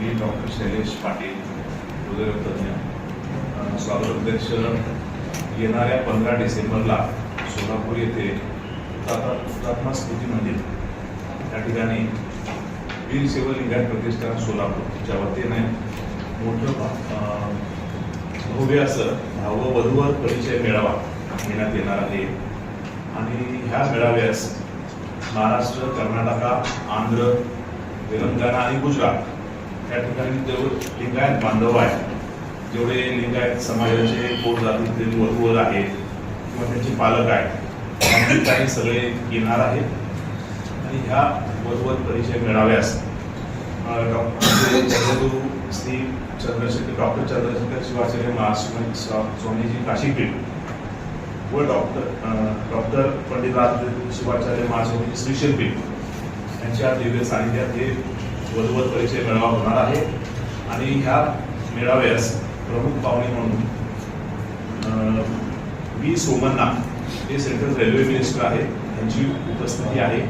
मी doctor Shailesh Patil हृदयतज्ञ स्वागताध्यक्ष येणाऱ्या पंधरा डिसेंबरला सोलापूर येथे हुतात्मा हुतात्मा स्मृती मंदिर. त्या ठिकाणी वीर शिवलिंगायत प्रतिष्ठान सोलापूरच्या वतीने मोठं भव्य असं भाव वधूवर परिचय मेळावा घेण्यात येणार आहे. आणि ह्या मेळाव्यास महाराष्ट्र कर्नाटका आंध्र तेलंगणा आणि गुजरात त्या ठिकाणी जेवढे लिंगायत बांधव आहेत जेवढे लिंगायत समाजाचे पोट जातीतील वधूवर आहेत किंवा त्यांचे पालक आहेत त्यांनी काही सगळे येणार आहेत. आणि ह्या वधूवर परिचय मिळाव्यास डॉक्टर जगद्गुरू श्री चंद्रशेखर डॉक्टर चंद्रशेखर शिवाचार्य महास्वामी स्वामीजी काशीपीठ व डॉक्टर डॉक्टर पंडितराज शिवाचार्य महास्वामी श्रीशेलपीठ यांच्या दिव्य सानिध्यात हे वधूवर परिचय मेळावा होणार आहे. आणि ह्या मेळाव्यास प्रमुख पाहुणे म्हणून बी सोमन्ना हे सेंट्रल रेल्वे मिनिस्टर आहेत. यांची उपस्थिती आहे.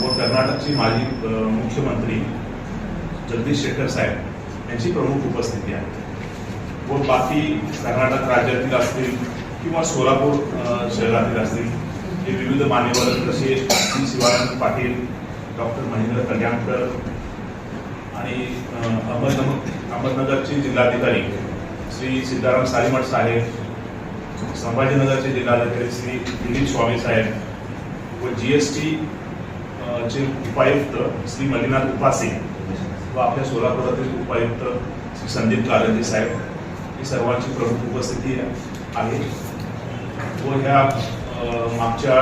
व कर्नाटकचे माजी मुख्यमंत्री जगदीश शेखर साहेब यांची प्रमुख उपस्थिती आहे. व बाकी कर्नाटक राज्यातील असतील किंवा सोलापूर शहरातील असतील हे विविध मान्यवर जसे शिवानंद पाटील डॉक्टर महेंद्र कल्याणकर आणि अहमदनगर अहमदनगरचे जिल्हाधिकारी श्री सिद्धाराम सालीमठ साहेब संभाजीनगरचे जिल्हाधिकारी श्री दिलीप स्वामी साहेब व जी एस टी चे उपायुक्त श्री मल्लीनाथ उपासे व आपल्या सोलापुरातील उपायुक्त श्री संदीप कारंजे साहेब ही सर्वांची प्रमुख उपस्थिती आहे. व ह्या मागच्या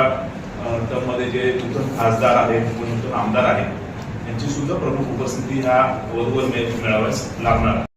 टर्ममध्ये जे नूतन खासदार आहेत व नूतन आमदार आहेत यांची सुद्धा प्रमुख उपस्थिती ह्या वधूवर मेळाव्यास लागणार.